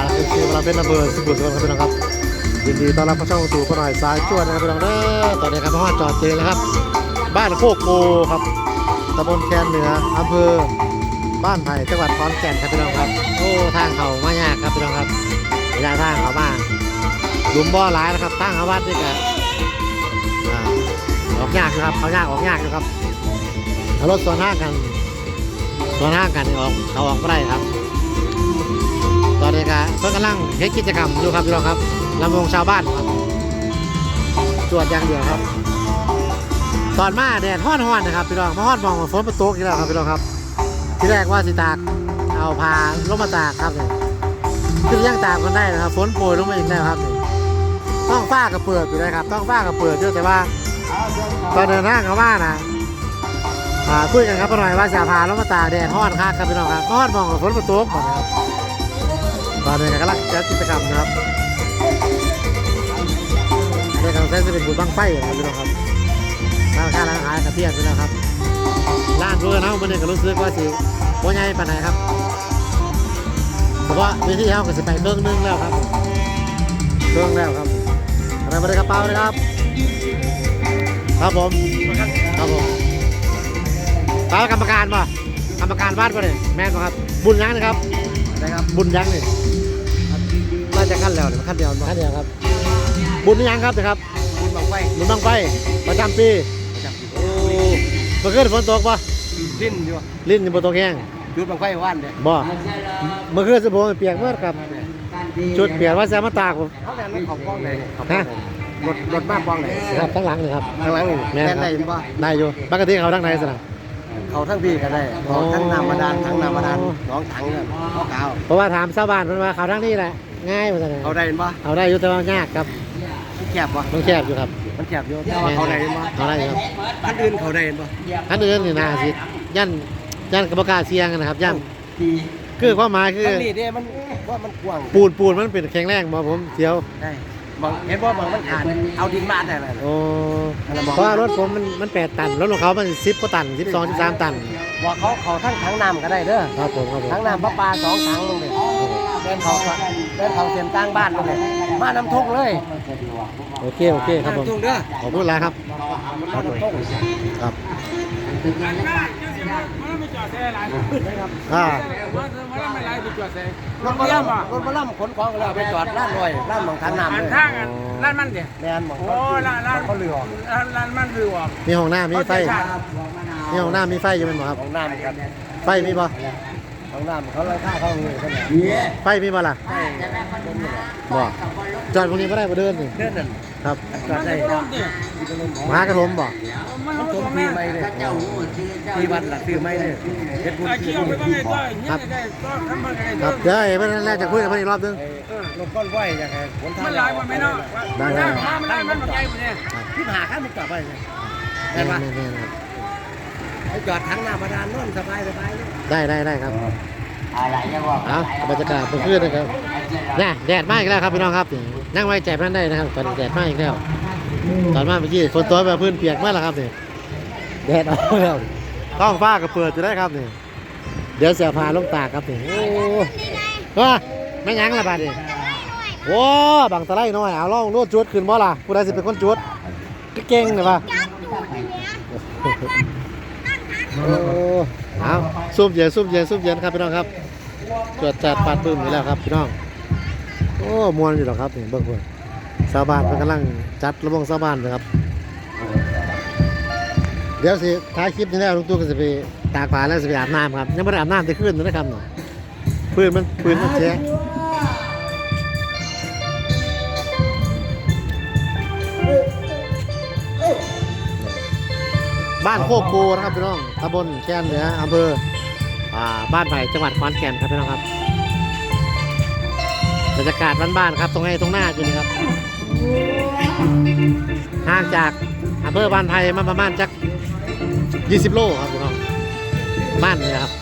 าเป็นซีเราเป็นระเบิดสุขุมสุขครับพี่น้องครับยินดีต้อนรับเข้าช่องตู่ก็หน่อยสายจวดนะครับพี่น้องเด้อตอนนี้ครับพ่อจอดเจอแล้วครับ บ้านโคกโกครับตำบลแคนเหนืออำเภอบ้านไผ่จังหวัดขอนแก่นครับพี่น้องครับโอ้ทางเขามายากครับพี่น้องครับระยะทางเขามาหลุมบ่อหลายนะครับทางเขาวัดนี่ก็อออกยากนะครับเขายากออกยากนะครับรถส่วนห้างกันส่วนห้างกันออกเขาออกไม่ได้ครับ ตอนนี้ก็เพิ่งกำลังเฮ็ดกิจกรรมอยู่ครับพี่น้องครับลำวงชาวบ้านครับตรวจอย่างเดียวครับ ตอนมาแดดฮ้อนๆนะครับพี่น้องมาฮ้อนมองฝนมาตกอีกแล้วครับพี่น้องครับ ที่แรกว่าสิตากเอาพาลงมาตากครับเนี่ยคือยังตากกันได้นะครับฝนโปรยลงมาอีกแล้วครับนี่ต้องฟ้ากับเปิดอยู่นะครับ ต้องฟ้ากับเปิดด้วยแต่ว่า ตอนเดินทางเขาว่านะคุยกันครับหน่อยว่าจะพาลงมาตากแดดฮ้อนคักครับพี่น้องครับฮ้อนมองฝนมาตกก่อนครับ ตอนนี้กำลังจัดกิจกรรมนะครับในการใช้จะเป็นบุญบังไฟนะครับพี่น้องครับร้านค้าร้านอาหารกระเทียมพี่น้องครับร้านเพื่อนเฮามันนี่ยก็รู้สึกว่าสิบ่ใหญ่ปานไหนครับเพราะว่าเวทีเฮาก็สิไปเครื่องนึงแล้วครับเครื่องแล้วครับอะไรมาได้กระเป๋าเลยครับ ครับผมครับผมเป๋ากรรมการป่ะกรรมการบ้านป่ะเนี่ยแม่นป่ะครับ บุญยังนะครับ นะครับบุญยังนี่น่าจะขั้นแล้วเนี่ยขั้นเดียวท่านเดียวครับ บุญยังครับนะครับบุญบังไฟบุญบังไฟประจำปีจับโอ้เมื่อคืนฝนตกปะดิ้นอยู่ลิ้นอยู่บนตกแห้งจุดบังไฟว่านเนี่ยบ่เมื่อคืนสมบูรณ์เปียกเมื่อครับจุดเปียกว่าจะมาตากผมเขาแลนด์ของป้องไหนฮะรถรถบ้านป้องไหนครับทั้งหลังเลยครับข้างหลังนี่แม่นแลนคด์รัได้บยินป่ะได้อยู่ปกติเขาทั้งไหนสนะ เขาทั้งพี่ก็ได้อ๋อเขาทั้งน้ำบาดาลทั้งน้ำบาดาลหน้องถังเนี่ยเขาขาวเพราะว่าถามชาวบ้านเพิ่นว่าเขาทั้งนี้แหละง่ายมาสนะเขาได้ยินป่ะเอาได้อยู่แต่ว่ายากครับแคบป่ะมันแคบอยู่ครับมันแคบอยู่แต่ว่าเขาได้ยินป่ะเขาได้อยู่ครับขั้นอื่นเขาได้ยินป่ะอันอื่นนี่นาสิยันยันกรรมการเสียงกันนะครับยันคือความหมายคือขั้นนี้เนี่ยมันว่ามันกว้างปูนปูนมันเป็นแข็งแรงบ่ผมเสียวได้ บางเห็นว่าบางมันขาดเอาดินมาได้เลยโอ้เพราะว่ารถผมมันมันแปดตันรถของเขามันสิบกว่าตันสิบสองสิบสามตันว่าเขาเขาทั้งถังน้ำก็ได้เด้อครับผมครับผมทั้งน้ำประปาสองถังลงเลยเดินเขาเดินเขาเส้นตั้งบ้านลงเลยมาน้ำทุ่งเลยโอเคโอเคครับผมน้ำทุ่งเด้อขอบคุณหลายครับมาน้ำทุ่งครับ อ่ารถมาล่ำรถมาล่ำขนของกันแล้วไปจอดร้านลอยร้านหมองทางน้ำเลยทางอันร้านมันเดียแดนหมองโอ้ร้านร้านเขาเรือร้านร้านมันรือว่ามีห้องน้ำมีไฟมีห้องน้ำมีไฟอยู่เป็นบ่ครับของน้ำกันไฟมีบ่ของน้ำเขาเลยค่าเขาเลยเขาเนี่ยไฟมีบ่ล่ะบ่จอดตรงนี้ก็ได้บ่เดินนี่เดินนั่นครับจอดได้ต้มดิมหากระทมบ่มันมัน ต้มปีใหม่เลยปีวันละซื้อไม่เลยเฮ็ดบุญไอ้ซื้เคี่อยวไปบุญบ้างไงก็ยังไงก็ทำบ้างไงครับเดี๋ยวไอ้เพิ่อนแรกจะคุยกับเพิ่อนอีกรอบนึงลงก้อนไหวย่างไงขนทางมันหลายกว่าไม่เนาะมันได้มันได้มันใหญ่กว่านี้ที่หาข้ามมันจอดไปเลยแม่ได้ปะนๆๆครับไปจอดทั้งหน้ำบาดาลนู่นสบายสบายเลยได้ได้ได้ครับเอาบรรยากาศเมื่อนนะครับนี่แดดมากอีกแล้วครับพี่น้องครับ นั่งไว้ใจมันได้นะครับตอนแดดมากอีกแล้ว ตอนมาเมื่อกี้ฝนตกมาพื้นเปียกมากแล้วครับเนี่ย แดดออกแล้วท้องฟ้าก็เปิดอยู่ได้ครับนี่เดี๋ยวเสียพาลงตากครับนี่โอ้ว่าไม่ยั้งละบาดนี่โอ้บังตะไลน้อยเอาล่องรวดจุดขึ้นบ่ล่ะผู้ใดสิเป็นคนจุดก็เก่งเลยป่ะโอ้เอาซุ่มเย็นซุ่มเย็นซุ่มเย็นครับพี่น้องครับจวดจัดปาดปื้มอยู่แล้วครับพี่น้องโอ้มวนอยู่หรอกครับนี่เบิ่งเพิ่นชาวบ้านเพิ่นกำลังจัดระบบชาวบ้านนะครับ เดี๋ยวสิท้ายคลิปนี้แล้วลุงตู่ก็จะไปตากผ้าแล้วสิไปอาบน้ำครับยังไม่ได้อาบน้ำแต่ขึ้นนะครับเนาะปืนมันปืนมันเสียบ้านโคกโกนะครับพี่น้องตำบลแคนเหนืออำเภออบ้านไผ่จังหวัดขอนแก่นครับพี่น้องครับบรรยากาศบ้านๆครับตรงไหนตรงหน้าอยู่นี่ครับห่างจากอำเภอบ้านไผ่มาประมาณจัก 20 โลครับพี่น้องบ้านนี่ครับ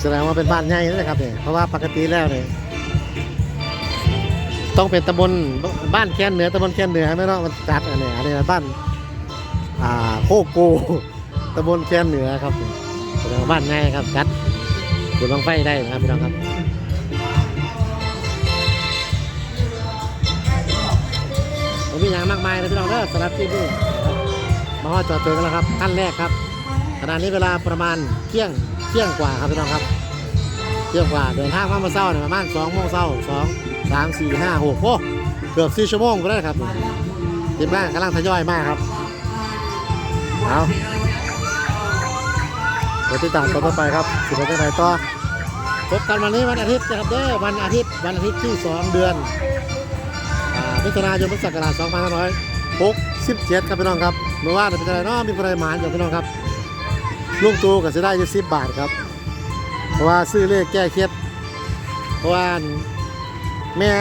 แสดงว่าเป็นบ้านใหญ่นั่นแหละครับเนี่ยเพราะว่าปกติแล้วเนี่ยต้องเป็นตำบลบ้านแคนเหนือตำบลแคนเหนือไหมเนาะมันจัดอันนี้อันนี้บ้านอ่าโคกโกตำบลแคนเหนือครับแสดงว่าบ้านง่ายครับจัด ดูบังไฟได้นะครับพี่น้องครับผมมีอย่างมากมายเลยพี่น้องเด้อสำหรับที่นี่มาฮอดจอดเจอกันแล้วครับขั้นแรกครับขณะนี้เวลาประมาณเที่ยงเที่ยงกว่าครับพี่น้องครับเที่ยงกว่าเดินทางมาเมื่อเช้าเนี่ยประมาณสองโมงเช้าสองสามสี่ห้าหกโอ้เกือบสี่ชั่วโมงก็ได้ครับทีมงานกำลังทยอยมากครับเอา เดี๋ยวติดตามตอนต่อไปครับสิบเอ็ดไหนต่อพบกันวันนี้วันอาทิตย์นะครับเด้อวันอาทิตย์วันอาทิตย์ที่สองเดือนอ่ามิถุนายนพุทธศักราช2567 ครับพี่น้องครับเมื่อวานเป็นอะไรเนาะมีปริมาณอยู่พี่น้องครับลุงตูก็จะได้ยู่สิบบาทครับ เพราะว่าซื้อเลขแก้เคล็ดเพราะว่าแม่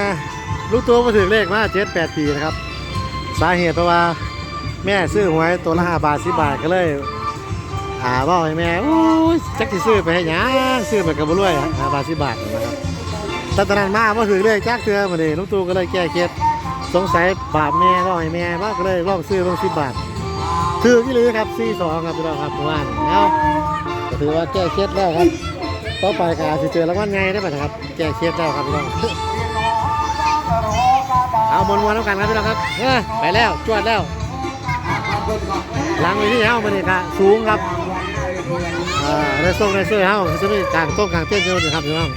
ลูกตัวมาถึงเลขมาเจ็ดแปดปีนะครับ สาเหตุเพราะว่าแม่ซื้อหวยตัวละห้าบาทสิบบาทก็เลย อาบอกให้แม่โอ้ยจักสิซื้อไปให้หยังซื้อไปกับบุรวยห้าบาทสิบบาทนะครับตตอนนั้นมาพอถึงเลขจักเทือมาเลยลูกตัวก็เลยแก้เคล็ดสงสัยบาปแม่บอกให้แม่ว่าก็เลยลองซื้อลองสิบบาทถือที่เลยครับซี่สองครับพี่น้องครับเมื่อวานแล้วก็ถือว่าแก้เคล็ดแล้วครับต่อไปก็อาจจะเจอรางวัลไงได้ไหมครับ แก้เครียดแล้วครับพี่น้องเอามวนมวนแล้วกันครับพี่น้องครับเอ้อไปแล้วจวดแล้วหลังเลยที่เฮ้ามันนี่กะสูงครับ อ่อได้ส่งได้ช่วยเฮ้าจะมีกลางต้มกลางเต้นอยู่นะครับพี่น้อง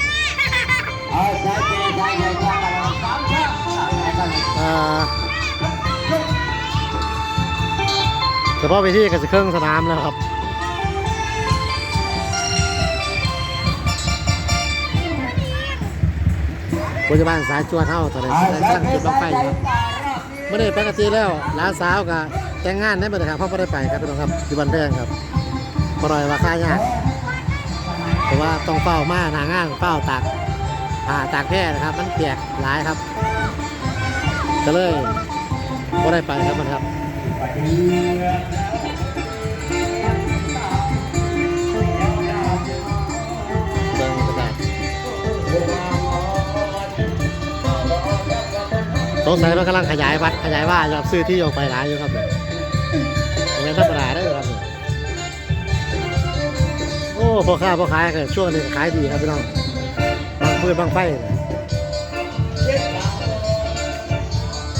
เอ่อเฉพาะไปที่ก็จะเครื่องสนามแล้วครับปัจจุบันสายจวดเท่าตอนนี้กำลังจุดบังไฟอยู่ครับไม่ได้ปกติแล้วหลานสาวกับแต่งงานได้บ่ได้ครับพราะไม่ได้ไปครับพี่น้องครับที่บ้านแพงครับ บ่รอยว่าค่ายากแต่ว่าต้องเฝ้ามาหนางานเฝ้าตากผ่าตากแพร่นะครับ มันเปียกหลายครับ ก็เลยไม่ได้ไปครับมันครับเบิ่งบรรยากาศสงสัยมันกำลังขยายวัดขยายว่าจะซื้อที่ออกไปหลายอยู่ครับเนี่ย พ่อค้าพ่อขายก็ช่วงนี้ขายดีครับพี่น้องบางพืชบางไฟ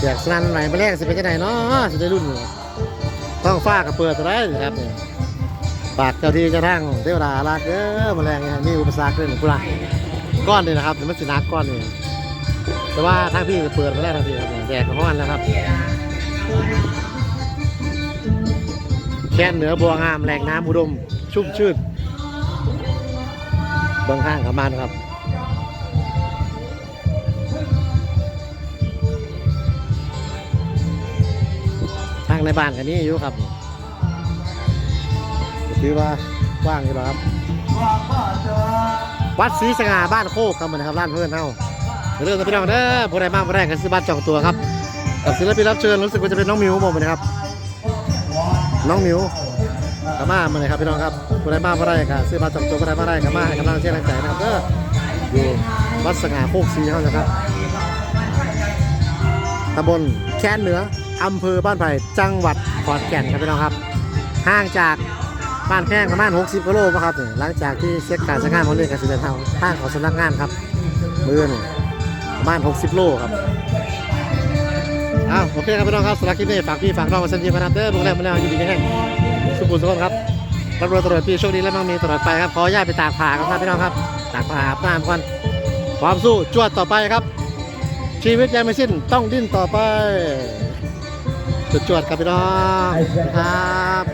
อยากสนั่นไหนมาแรกสิเป็นจังไหนเนาะสิได้รุ่นอยู่ต้องฟ้ากับเปิดอะไรครับเนี่ยฝากเจ้าที่เจ้าทางเทวดารักเด้อมาแรงเนี่ยมีอุปสรรคด้วยหนึ่งกุหลาบก้อนนี่นะครับเดี๋ยวมันสินักก้อนนี่แต่ว่าทางพี่เปิดมาแล้วทางพี่ครับแดดก็ร้อนแล้วครับแค่เหนือบัวงามแหล่งน้ำอุดม ชุ่มชื่น บื้องข้างเขามานะครับทางในบ้านกันนี้อยู่ครับก็ถือว่าว่างอยู่แล้วครับ วัดศรีสง่าบ้านโคกครับเหมือนครับร้านเพื่อนเฮาเรื่องกับพี่น้องเด้อผู้ใดมากผู้ใดก็ซื้อบัตรจองตัวครับกับศิลปินรับเชิญรู้สึกว่าจะเป็นน้องมิวผมนะครับ น้องมิว กามามาเลยครับพี่น้องครับผู้ใดมากผู้ใดก็ซื้อบัตรจองตัวผู้ใดมาได้ก็มาให้กำลังเชียร์แรงใจนะครับเด้ออยู่วัดสง่าโคกศรีเขานะครับตำบลแคนเหนืออำเภอบ้านไผ่จังหวัดขอนแก่นครับพี่น้องครับห่างจากบ้านแพงประมาณ 60กิโลนะครับนี่หลังจากที่เช็คการใช้งานของเรือการเดินทางทางของสำนักงานครับมือนี่ประมาณ 60 โลครับอ้าวโอเคครับพี่น้องครับสำหรับคลิปนี้ฝากพี่ฝากน้องมาสัญญามานับเด้อบุกแรกมาแล้วอยู่ดีแห้ง สุขุมสุขครับรับรวยตลอดปีโชคดีและมั่งมีตลอดไปครับขอญาตไปตากผ้ากันครับพี่น้องครับ ตากผ้าอาบน้ำก่อนความสู้จวดต่อไปครับ ชีวิตยังไม่สิ้นต้องดิ้นต่อไปจวดครับพี่น้องครับ